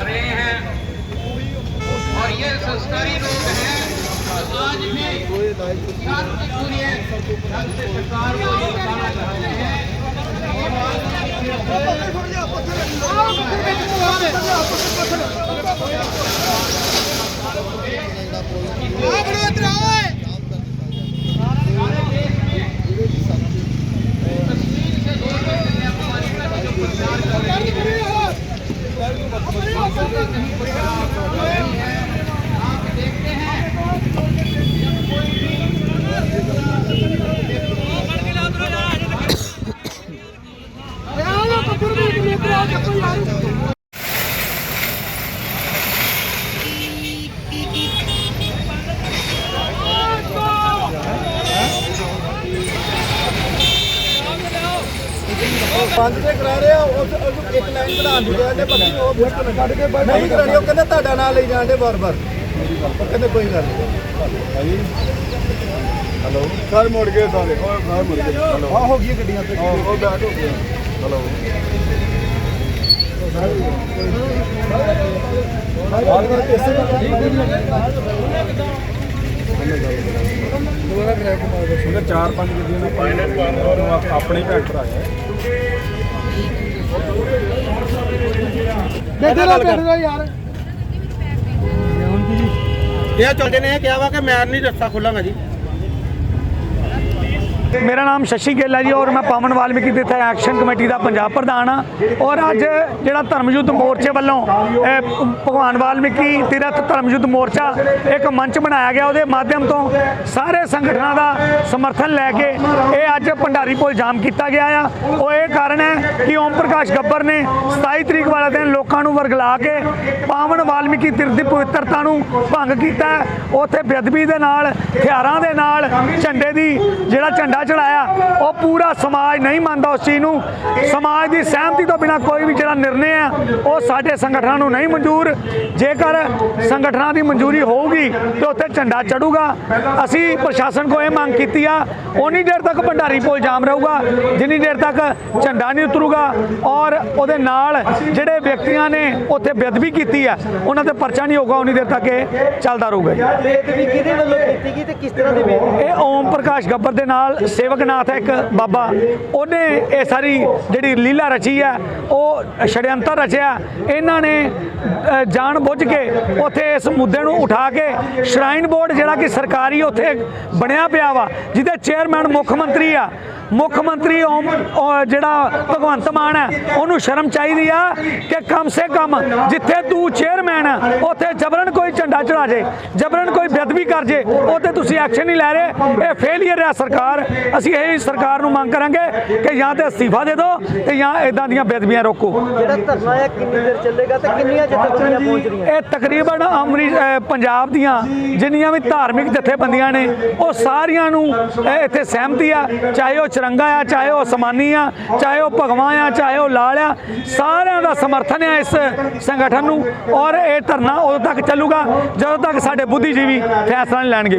रहे हैं और ये संस्कारी लोग हैं। आज भी से सरकार को ये बताना चाहते हैं कश्मीर ਬੰਦ ਤੇ ਕਰਾ ਰਹੇ ਆ ਉਸ ਉਸ ਇੱਕ ਲਾਈਨ ਕਢਾਉਣ ਦੀ ਬਜਾਏ ਬੱਤੀ ਉਹ ਮੁਸ਼ਕਲ ਕੱਢ ਕੇ ਨਹੀਂ ਕਰਾਣੀ ਉਹ ਕਹਿੰਦੇ ਤੁਹਾਡਾ ਨਾਂ ਲਈ ਜਾਂਦੇ ਬਾਰ-ਬਾਰ। ਉਹ ਕਹਿੰਦੇ ਕੋਈ ਗੱਲ ਨਹੀਂ। ਹੈਲੋ। ਸਾਰੇ ਮੁੜ ਗਏ ਸਾਰੇ। ਉਹ ਸਾਰੇ ਮੁੜ ਗਏ। ਹਲੋ। ਆ ਹੋ ਗਈ ਗੱਡੀਆਂ ਤੇ। ਉਹ ਬੈਕ ਹੋ ਗਏ ਹਲੋ। ਉਹਨੇ ਚਾਰ ਪੰਜ ਗੱਡੀਆਂ ਆਪਣੇ ਭੈਣ ਭਰਾ ਹੈ। ਯਾਰ। ਇਹ ਚਾਹੁੰਦੇ ਨੇ ਕਿਹਾ ਵਾ ਕਿ ਮੈਂ ਨਹੀਂ ਰਸਤਾ ਖੋਲਾਂਗਾ ਜੀ। ਮੇਰਾ ਨਾਮ ਸ਼ਸ਼ੀ ਗਿੱਲ ਹੈ ਜੀ ਔਰ ਮੈਂ ਪਾਵਨ ਵਾਲਮੀਕੀ ਤੀਰਥ ਐਕਸ਼ਨ ਕਮੇਟੀ ਦਾ ਪੰਜਾਬ ਪ੍ਰਧਾਨ ਹਾਂ। ਔਰ ਅੱਜ ਜਿਹੜਾ ਧਰਮ ਯੁੱਧ ਮੋਰਚੇ ਵੱਲੋਂ ਭਗਵਾਨ ਵਾਲਮੀਕੀ ਤਿਰਥ ਧਰਮ ਯੁੱਧ ਮੋਰਚਾ ਇੱਕ ਮੰਚ ਬਣਾਇਆ ਗਿਆ, ਉਹਦੇ ਮਾਧਿਅਮ ਤੋਂ ਸਾਰੇ ਸੰਗਠਨਾਂ ਦਾ ਸਮਰਥਨ ਲੈ ਕੇ ਇਹ ਅੱਜ ਭੰਡਾਰੀ ਪੁਲ ਜਾਮ ਕੀਤਾ ਗਿਆ ਆ। ਉਹ ਇਹ ਕਾਰਨ ਹੈ ਕਿ ਓਮ ਪ੍ਰਕਾਸ਼ ਗੱਬਰ ਨੇ 27 ਤਰੀਕ ਵਾਲੇ ਦਿਨ ਲੋਕਾਂ ਨੂੰ ਵਰਗਲਾ ਕੇ ਪਾਵਨ ਵਾਲਮੀਕੀ ਤੀਰਥ ਦੀ ਪਵਿੱਤਰਤਾ ਨੂੰ ਭੰਗ ਕੀਤਾ। ਉੱਥੇ ਬੇਅਦਬੀ ਦੇ ਨਾਲ, ਹਥਿਆਰਾਂ ਦੇ ਨਾਲ ਝੰਡੇ ਦੀ ਜਿਹੜਾ ਝੰਡਾ ਚੜਾਇਆ, ਉਹ ਪੂਰਾ ਸਮਾਜ ਨਹੀਂ ਮੰਨਦਾ ਉਸ ਚੀਜ਼ ਨੂੰ। ਸਮਾਜ ਦੀ ਸਹਿਮਤੀ ਤੋਂ ਬਿਨਾ ਕੋਈ ਵੀ ਜਿਹੜਾ ਨਿਰਣੇ ਆ, ਉਹ ਸਾਡੇ ਸੰਗਠਨਾਂ ਨੂੰ ਨਹੀਂ ਮਨਜ਼ੂਰ। ਜੇਕਰ ਸੰਗਠਨਾਂ ਦੀ ਮਨਜ਼ੂਰੀ ਹੋਊਗੀ, ਤੇ ਉੱਥੇ ਝੰਡਾ ਚੜੂਗਾ। ਅਸੀਂ ਪ੍ਰਸ਼ਾਸਨ ਕੋ ਇਹ ਮੰਗ ਕੀਤੀ ਆ ਉਨੀ ਦੇਰ ਤੱਕ ਭੰਡਾਰੀ ਪੁਲ ਜਾਮ ਰਹੂਗਾ। ਜਿੰਨੀ ਦੇਰ ਤੱਕ ਝੰਡਾ ਨਹੀਂ ਉਤਰੂਗਾ, ਔਰ ਉਹਦੇ ਨਾਲ ਜਿਹੜੇ ਵਿਅਕਤੀਆਂ ਨੇ ਉੱਥੇ ਬੇਅਦਬੀ ਕੀਤੀ ਹੈ ਉਹਨਾਂ ਤੇ ਪਰਚਾ ਨਹੀਂ ਹੋਊਗਾ ਉਨੀ ਦੇਰ ਤੱਕ ਇਹ ਚੱਲਦਾ ਰਹੂਗਾ ਜੀ। ਕਿਹਦੇ ਵੱਲੋਂ ਕੀਤੀ ਗਈ ਤੇ ਕਿਸ ਤਰ੍ਹਾਂ ਦੀ ਬੇਦਬੀ ਇਹ ਓਮ ਪ੍ਰਕਾਸ਼ ਗੱਬਰ ਦੇ ਨਾਲ ਸੇਵਕਨਾਥ ਹੈ ਇੱਕ ਬਾਬਾ। ਉਹਨੇ ਇਹ ਸਾਰੀ ਜਿਹੜੀ ਲੀਲਾ ਰਚੀ ਹੈ ਉਹ ਛੜਯੰਤਰ ਰਚਿਆ। ਇਹਨਾਂ ਨੇ ਜਾਣ ਬੁੱਝ ਕੇ ਉੱਥੇ ਇਸ ਮੁੱਦੇ ਨੂੰ ਉਠਾ ਕੇ ਸ਼ਰਾਈਨ ਬੋਰਡ ਜਿਹੜਾ ਕਿ ਸਰਕਾਰੀ ਉੱਥੇ ਬਣਿਆ ਪਿਆ ਵਾ, ਜਿਹਦੇ ਚੇਅਰਮੈਨ ਮੁੱਖ ਮੰਤਰੀ ਆ। ਮੁੱਖ ਮੰਤਰੀ ਓਮ ਜਿਹੜਾ ਭਗਵੰਤ ਮਾਨ ਹੈ ਉਹਨੂੰ ਸ਼ਰਮ ਚਾਹੀਦੀ ਆ ਕਿ ਕਮ ਸੇ ਕਮ ਜਿੱਥੇ ਤੂੰ ਚੇਅਰਮੈਨ ਆ ਉੱਥੇ ਜਬਰਨ ਝੰਡਾ ਚੜਾ ਜੇ ਜਬਰਨ ਕੋਈ ਬੇਅਦਬੀ ਕਰ ਜੇ ਉੱਥੇ ਤੁਸੀਂ ਐਕਸ਼ਨ ਨਹੀਂ ਲੈ ਰਹੇ। ਇਹ ਫੇਲਿਅਰ ਹੈ ਸਰਕਾਰ। ਅਸੀਂ ਇਹ ਸਰਕਾਰ ਨੂੰ ਮੰਗ ਕਰਾਂਗੇ ਕਿ ਜਾਂ ਤੇ ਅਸਤੀਫਾ ਦੇ ਦਿਓ ਤੇ ਜਾਂ ਇਦਾਂ ਦੀਆਂ ਬੇਅਦਬੀਆਂ ਰੋਕੋ। ਜਿਹੜਾ ਧਰਨਾ ਹੈ ਕਿੰਨੀ ਦੇਰ ਚੱਲੇਗਾ ਤੇ ਕਿੰਨੀਆਂ ਜਥੇਬੰਦੀਆਂ ਪਹੁੰਚ ਰਹੀਆਂ? ਇਹ ਤਕਰੀਬਨ ਅੰਮ੍ਰਿਤ ਅਹ ਪੰਜਾਬ ਦੀਆਂ ਜਿੰਨੀਆਂ ਵੀ ਧਾਰਮਿਕ ਜਥੇਬੰਦੀਆਂ ਨੇ ਉਹ ਸਾਰੀਆਂ ਨੂੰ ਇੱਥੇ ਸਹਿਮਤੀ ਆ। ਚਾਹੇ ਉਹ ਚਰੰਗਾ ਆ ਚਾਹੇ ਉਹ ਅਸਮਾਨੀ ਆ ਚਾਹੇ ਉਹ ਭਗਵਾਂ ਆ ਚਾਹੇ ਉਹ ਲਾਲ ਆ ਸਾਰਿਆਂ ਦਾ ਸਮਰਥਨ ਹੈ ਇਸ ਸੰਗਠਨ ਨੂੰ। ਔਰ ਇਹ ਧਰਨਾ ਉਦੋਂ ਤੱਕ ਚੱਲੂਗਾ ਜਦੋਂ ਤੱਕ ਸਾਡੇ ਬੁੱਧੀਜੀਵੀ ਫੈਸਲਾ ਨਹੀਂ ਲੈਣਗੇ